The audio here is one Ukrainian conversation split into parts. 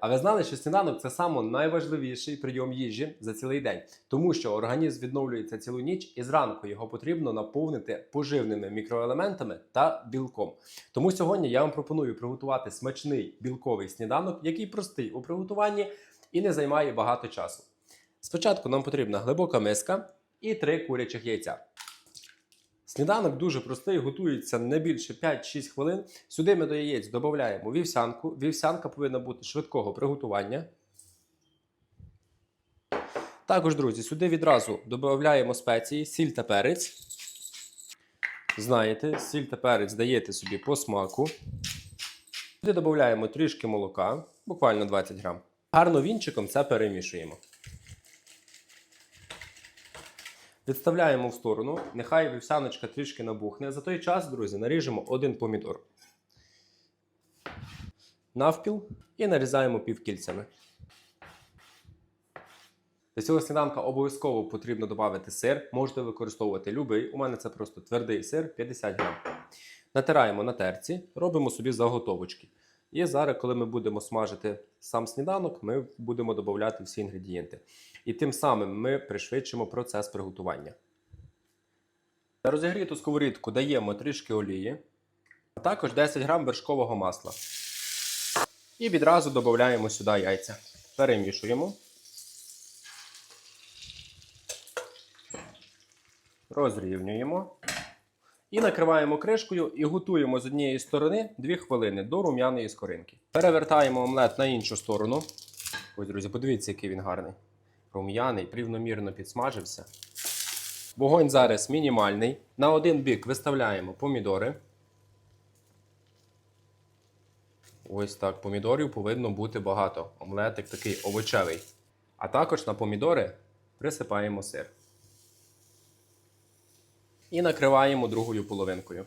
А ви знали, що сніданок це саме найважливіший прийом їжі за цілий день, тому що організм відновлюється цілу ніч, і зранку його потрібно наповнити поживними мікроелементами та білком. Тому сьогодні я вам пропоную приготувати смачний білковий сніданок, який простий у приготуванні і не займає багато часу. Спочатку нам потрібна глибока миска і три курячих яйця. Сніданок дуже простий, готується не більше 5-6 хвилин. Сюди ми до яєць додаємо вівсянку. Вівсянка повинна бути швидкого приготування. Також, друзі, сюди відразу додаємо спеції, сіль та перець. Знаєте, сіль та перець даєте собі по смаку. Сюди додаємо трішки молока, буквально 20 грам. Гарно вінчиком це перемішуємо. Відставляємо в сторону. Нехай вівсяночка трішки набухне. За той час, друзі, наріжемо один помідор. Навпіл і нарізаємо півкільцями. Для цього сніданка обов'язково потрібно додати сир. Можете використовувати будь-який. У мене це просто твердий сир 50 грам. Натираємо на терці, робимо собі заготовочки. І зараз, коли ми будемо смажити сам сніданок, ми будемо додати всі інгредієнти. І тим самим ми пришвидшимо процес приготування. На розігріту сковорідку даємо трішки олії, а також 10 грам вершкового масла. І відразу додаємо сюди яйця. Перемішуємо. Розрівнюємо. І накриваємо кришкою і готуємо з однієї сторони 2 хвилини до рум'яної скоринки. Перевертаємо омлет на іншу сторону. Ось, друзі, подивіться, який він гарний. Рум'яний, рівномірно підсмажився. Вогонь зараз мінімальний. На один бік виставляємо помідори. Ось так, помідорів повинно бути багато. Омлетик такий овочевий. А також на помідори присипаємо сир. І накриваємо другою половинкою.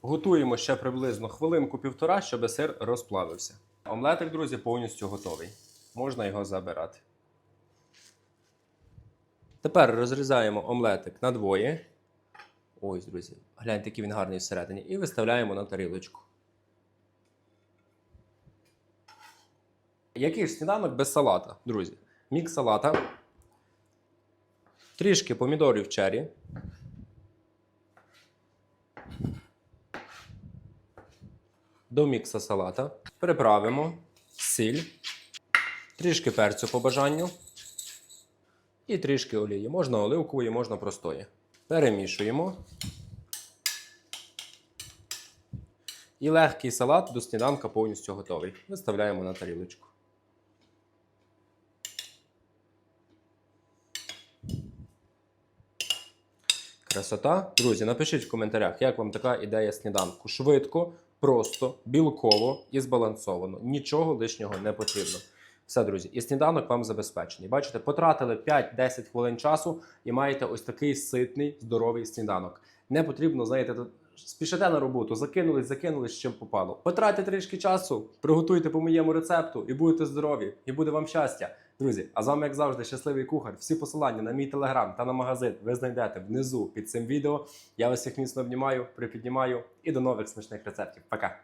Готуємо ще приблизно хвилинку-півтора, щоб сир розплавився. Омлетик, друзі, повністю готовий. Можна його забирати. Тепер розрізаємо омлетик на двоє. Ось, друзі, гляньте, який він гарний всередині. І виставляємо на тарілочку. Який ж сніданок без салата, друзі? Мікс салата. Трішки помідорів чері. До мікса салата. Приправимо сіль, трішки перцю по бажанню і трішки олії. Можна оливкової, можна простої. Перемішуємо. І легкий салат до сніданка повністю готовий. Виставляємо на тарілочку. Красота. Друзі, напишіть в коментарях, як вам така ідея сніданку. Швидко, просто, білково і збалансовано. Нічого лишнього не потрібно. Все, друзі, і сніданок вам забезпечений. Бачите, потратили 5-10 хвилин часу і маєте ось такий ситний, здоровий сніданок. Не потрібно, знаєте, спішите на роботу, закинулись, закинулись, чим попало. Потратьте трішки часу, приготуйте по моєму рецепту і будете здорові, і буде вам щастя. Друзі, а з вами, як завжди, щасливий кухар. Всі посилання на мій телеграм та на магазин ви знайдете внизу під цим відео. Я вас всіх міцно обнімаю, припіднімаю і до нових смачних рецептів. Пока!